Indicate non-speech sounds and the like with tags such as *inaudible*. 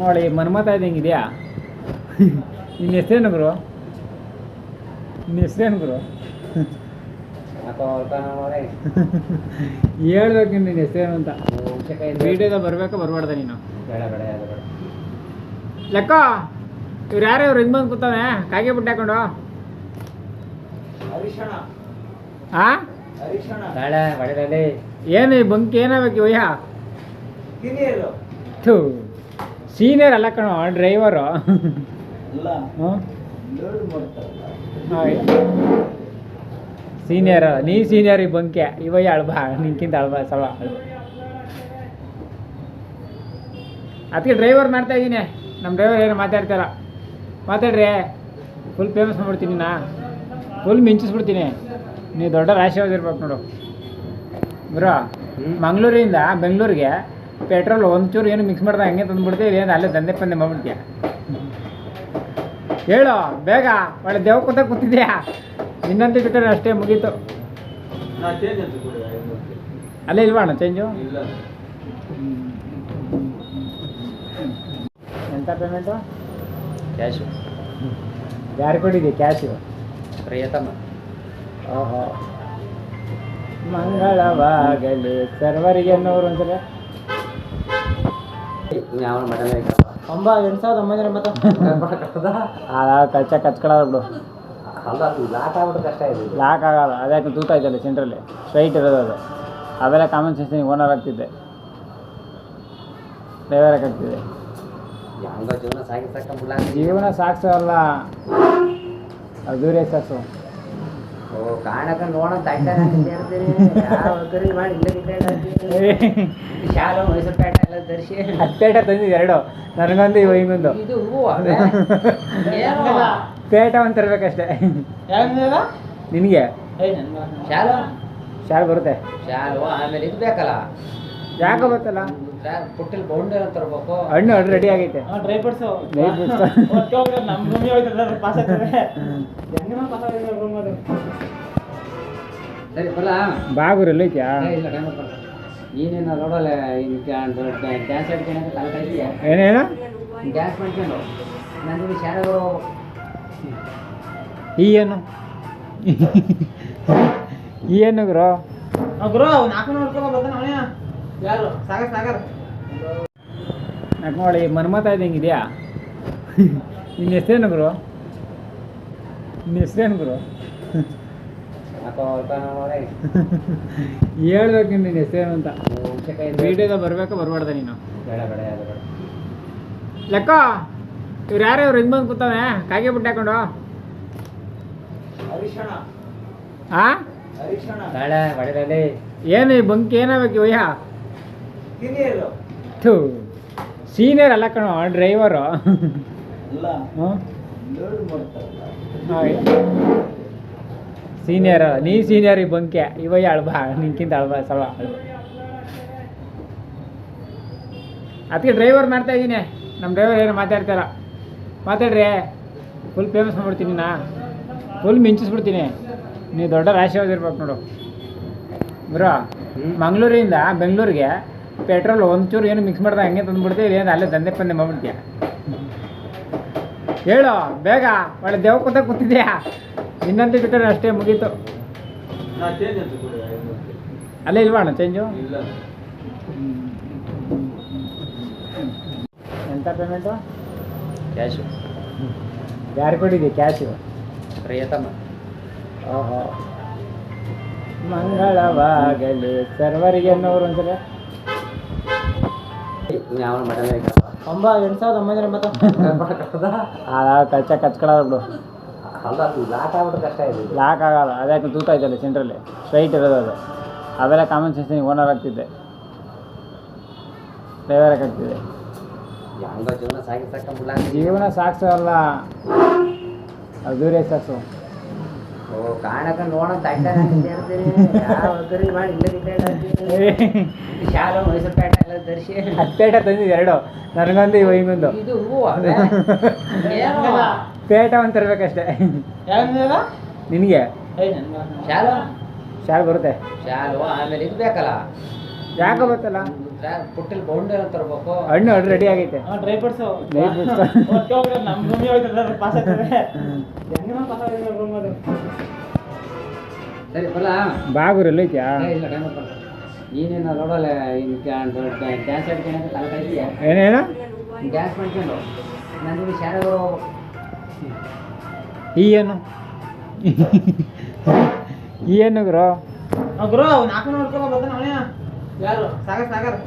ನೋಡಿ ಮನ್ಮತ ಇದ್ದಂಗಿದೆಯಾ? ನಿನ್ನ ಹೆಸ್ರೇನು ಗುರು? ನಿನ್ನ ಹೆಸ್ರೇನು ಗುರು? ಹೇಳ್ಬೇಕು ನಿನ್ನ ಹೆಸ್ರೇನು ಅಂತ. ವೀಡಿಯೋದ ಬರ್ಬೇಕಾ ಬರಬಾರ್ದ ನೀನು? ಲೆಕ್ಕ ಇವ್ರು ಯಾರು ಇವ್ರು ಹಿಂಗೆ ಬಂದು ಕೂತಾನೆ ಕಾಗೆ ಬಿಟ್ಟು ಹಾಕೊಂಡು? ಏನು ಈ ಬಂಕ್ ಏನಾಗಬೇಕು ಇವ್ಯಾ ಥೂ. ಸೀನಿಯರ್ ಅಲ್ಲ ಕಣ ಡ್ರೈವರು ಸೀನಿಯರ್ ನೀ ಸೀನಿಯರ್ ಈ ಬಂಕೆ. ಇವಯ್ಯ ಅಳ್ಬಾ ನಿನ್ಕಿಂತ ಅಳ್ಬ ಸಲ ಅದಕ್ಕೆ ಡ್ರೈವರ್ ಮಾಡ್ತಾ ಇದ್ದೀನಿ ನಮ್ಮ ಡ್ರೈವರ್ ಏನು ಮಾತಾಡ್ತಾರ ಮಾತಾಡ್ರಿ. ಫುಲ್ ಫೇಮಸ್ ಮಾಡ್ಬಿಡ್ತೀನಿ ನಾ. ಫುಲ್ ಮಿಂಚಿಸ್ಬಿಡ್ತೀನಿ. ನೀವು ದೊಡ್ಡ ರಾಶಿ ಹೋಗಿರ್ಬೇಕು ನೋಡು. ಬ್ರೋ ಮಂಗಳೂರಿಂದ ಬೆಂಗಳೂರಿಗೆ ಪೆಟ್ರೋಲ್ ಒಂಚೂರು ಏನು ಮಿಕ್ಸ್ ಮಾಡ್ದೆ ಹಂಗೆ ತಂದ್ಬಿಡ್ತೀವಿ ಏನು ಅಲ್ಲೇ ದಂಧೆ ಪಂದೆ ಮಾಡ್ಬಿಡ್ತೀಯ? ಹೇಳು ಬೇಗ ಒಳ್ಳೆ ದೇವ್ ಕೂತ ಕೂತಿದ್ಯಾ? ನಿನ್ನಂತೆ ಬಿಟ್ಟರೆ ಅಷ್ಟೇ ಮುಗೀತು. ನಾ ಚೇಂಜ್ ಅಂತ ಕೊಡಿ ಅಲ್ಲೇ ಇಲ್ವಾ ಅಣ್ಣ ಚೇಂಜು ಇಲ್ಲ. ಎಂಥ ಪೇಮೆಂಟು ಕ್ಯಾಶು ಯಾರು ಕೊಟ್ಟಿದ್ದೆ ಕ್ಯಾಶು ಪ್ರಿಯತಮ. ಓಹೋ. ಮಂಗಳವಾಗಲಿ ಸರ್ವರಿಗೆ ಅನ್ನೋರು ಒಂದ್ಸಲ. ಯಾವ ಮಟನ್ ಒಂಬ ಎಂಟು ಸಾವಿರದ ಒಂಬೈನೂರ ಎಂಬತ್ತು. ಕಚ್ಚ ಕಚ್ಕೊಳ್ಳೋದು ಬಿಡು. ಅಲ್ಲ ಲಾಕ್ ಆಗ್ಬಿಟ್ಟು ಕಷ್ಟ ಇದೆ ಲಾಕ್ ಆಗಲ್ಲ. ಅದಕ್ಕೆ ತೂತ ಐತಲ್ಲ ಸೆಂಟ್ರಲ್ಲಿ ಸ್ಟ್ರೈಟ್ ಇರೋದು ಅದು. ಅವೆಲ್ಲ ಕಾಮನ್ ಸೆನ್ಸ್ ಓನರ್ ಆಗ್ತಿದ್ದೆ. ಡ್ರೈವರ್ ಆಗ್ತಿದೆ ಜೀವನ ಸಾಗಿ ಸಾಕಂಬಿಲ್ಲ ಜೀವನ ಸಾಕ್ಸು ಅಲ್ಲ ಅದ್ದೂರಿ ಸಾಕ್ಸು ಓ ಕಾಣಕ ನೋಡ ಶಾಲೋ ಮೈಸೂರು ಪೇಟೆ ಎಲ್ಲ ದರ್ಶಿ ಪೇಟ ತಂದಿದ್ದು ಎರಡು ನನಗೊಂದು ಇವ ಇನ್ನೊಂದು ಇದು? *laughs* ಪೇಟ ಒಂದು ತರ್ಬೇಕಷ್ಟೇ. ನಿನಗೆ? ಶಾಲು? ಶಾಲ್ ಬರುತ್ತೆ. ಶಾಲು? ಆಮೇಲೆ ಇದು ಬೇಕಲ್ಲ. ಯಾಕೆ ಗೊತ್ತಲ್ಲ? ಪುಟ್ಟಿಲ್ ಬೌಂಡರ್ ಅಂತ ತರ್ಬೇಕು. ಹಣ್ಣು ಹಣ್ಣು ರೆಡಿ ಆಗೈತೆ. Dry fruits Dry fruits. ನಮ್ಮ ಭೂಮಿ ಹೋಯ್ತದ ಪಾಸ್ ಆಗ್ತದೆ. ಹೆಂಗೆ ಪಾಸ್ ಆಗಿದೆ ರೂಮ್ ಅದು? ಸರಿ ಬಾಗುರಲ್ಲಿ ಬಾಗುರು ಇಲ್ಲ ಡ್ಯಾನ್ಸ್ ತಲೆ ಏನೇನು ಡ್ಯಾನ್ಸ್ ಮಾಡ್ಕೊಂಡು. ನನಗೆ ಶಾಲೆಗಳು ಈ ಏನು? ಈ ಏನು ಗುರು? ಗುರು ನಾಲ್ಕು ನೋಡ್ಕೊಂಡ್ ಬರ್ತಾನೆ ಯಾರು? ಸಾಗರ್ ಸಾಗರ್. ನೋಡಿ ಮನ್ಮತ ಇದ್ದಂಗಿದೆಯಾ ನಿನ್ನ ಹೆಸ್ರೇನು ಗುರು? ನಿನ್ನ ಹೆಸ್ರೇನು ಗುರು? ಹೇಳ್ಬೇಕು ನೀನು ನೋಡೇ ನಿನ್ನ ಹೆಸ್ರೇನು ಅಂತ. ವೀಡಿಯೋದ ಬರ್ಬೇಕಾ ಬರಬಾರ್ದ ನೀನು? ಬೇಡ ಬೇಡ ಯಾವ್ದು ಲೆಕ್ಕ ಇವ್ರು ಯಾರು ಇವ್ರು ಹಿಂಗೆ ಬಂದು ಕೂತಾವೆ ಕಾಗೆ ಬಿಟ್ಟು ಹಾಕೊಂಡು ಹಾಂ ಆ? ಹರಿಶಣ. ಬೇಡ ಏನು ಈ ಬಂಕ್ ಏನಾಗಬೇಕು ವಯ್ಯ ಥೂ ಸೀನಿಯರ್ ಅಲ್ಲ ಕಣೋ ಡ್ರೈವರು ಸೀನಿಯರ್ ನೀ ಸೀನಿಯರ್ ಈ ಬಂಕೆ. ಇವಯ್ಯ ಅಳ್ಬಾ ನಿನ್ಕಿಂತ ಅಳ್ಬಾ ಸಲ ಅದಕ್ಕೆ ಡ್ರೈವರ್ ಮಾಡ್ತಾ ಇದ್ದೀನಿ ನಮ್ಮ ಡ್ರೈವರ್ ಏನು ಮಾತಾಡ್ತಾರ ಮಾತಾಡ್ರಿ. ಫುಲ್ ಫೇಮಸ್ ಮಾಡ್ಬಿಡ್ತೀನಿ ನಾ. ಫುಲ್ ಮಿಂಚಿಸ್ಬಿಡ್ತೀನಿ. ನೀವು ದೊಡ್ಡ ರಾಶಿ ಇರ್ಬೇಕು ನೋಡು. ಬ್ರೋ ಮಂಗಳೂರಿಂದ ಬೆಂಗಳೂರಿಗೆ ಪೆಟ್ರೋಲ್ ಒಂಚೂರು ಏನು ಮಿಕ್ಸ್ ಮಾಡ್ದೆ ಹಂಗೆ ತಂದ್ಬಿಡ್ತೀವಿ ಏನು ಅಲ್ಲೇ ದಂಧೆ ಪಂದೆ ಮಾಡ್ಬಿಡ್ತೀಯ? ಹೇಳು ಬೇಗ ಒಳ್ಳೆ ದೇವ್ ಕೂತ ಕೂತಿದ್ಯಾ? ಇನ್ನೊಂದು ಬಿಟ್ಟರೆ ಅಷ್ಟೇ ಮುಗೀತು. ನಾ ಚೇಂಜ್ ಅಂತ ಕೊಡಿ ಅಲ್ಲೇ ಇಲ್ವಾ ಅಣ್ಣ ಚೇಂಜು ಇಲ್ಲ. ಎಂಥ ಪೇಮೆಂಟು ಕ್ಯಾಶು ಯಾರು ಕೊಟ್ಟಿದ್ದೆ ಕ್ಯಾಶು ಪ್ರಿಯತಮ. ಓಹೋ. ಮಂಗಳವಾಗಲಿ ಸರ್ವರಿಗೆ ಅನ್ನೋರು ಒಂದ್ಸಲ. ಯಾವ ಮಟನ್ ಒಂಬ ಎಂಟು ಸಾವಿರದ ಒಂಬೈನೂರ ಎಂಬತ್ತು. ಕಚ್ಚ ಕಚ್ಕೊಳ್ಳೋದು ಬಿಡು. ಅಲ್ಲ ಲಾಕ್ ಆಗ್ಬಿಟ್ಟು ಕಷ್ಟ ಇದೆ. ಲಾಕ್ ಆಗಲ್ಲ ಅದ್ಯಾಕೆ ತೂತ ಐತಲ್ಲ ಸೆಂಟ್ರಲ್ಲಿ ಸ್ಟ್ರೈಟ್ ಇರೋದು ಅದು. ಅವೆಲ್ಲ ಕಾಮನ್ ಸೆನ್ಸ್ ಓನರ್ ಆಗ್ತಿದ್ದೆ. ಡ್ರೈವರ್ ಆಗ್ತಿದೆ ಜೀವನ ಸಾಕ್ಸಲ್ಲ ಜೀವನ ಅದ್ದೂರಿ ಸಾಕ್ಸು ಓ ಕಾಣಕ ನೋಡ ಮಾಡಿ ಶಾಲು ಮೈಸೂರು ಪೇಟೆ ಎಲ್ಲ ಧರಿಸಿ ಪೇಟ ತಂದಿದ್ದು ಎರಡು. ನನಗೊಂದು ಇವ ಹಿಂಗೊಂದು ಇದು? ಪೇಟ ಒಂದು ತರಬೇಕಷ್ಟೇ. ನಿನಗೆ? ಶಾಲೋ? ಶಾಲು ಬರುತ್ತೆ. ಶಾಲು ಆಮೇಲೆ ಇದು ಬೇಕಲ್ಲ? ಯಾಕೆ ಗೊತ್ತಲ್ಲ? ತರ್ಬೇಕು. ಹಣ್ಣು ಹಣ್ಣು ರೆಡಿ ಆಗೈತೆ. Dry fruits Dry fruits. ನಮ್ಮ ರೂಮಿಗೆ ಹೋಯ್ತದ ಪಾಸ್ ಆಗ್ತದೆ. ಹೆಂಗೆ ಪಾಸ್ ಆಗಿದೆ ರೂಮ್ ಅದು? ಸರಿ ಬರಲ್ಲ ಇಲ್ಲ ಟೈಮ್ ಬರಲ್ಲ ನೀನೇನು ನೋಡಲ್ಲ ಇನ್ನು ಡ್ಯಾನ್ಸ್ ಆಡ್ಕೊಂಡು ತಲೆ ಕಾಯ್ತೀಯ ಏನೇನು ಡ್ಯಾನ್ಸ್ ಮಾಡ್ಕೊಂಡು. ನನಗೆ ಶಾಲೆಗಳು ಈ ಏನು? ಈ ಏನು ಗುರು? ಗುರು ನಾಲ್ಕು ನೋಡ್ಕೊಂಡು ಬರ್ತಾನೆ ಅವನೇ. ಯಾರು? ಸಾಗರ್ ಸಾಗರ್.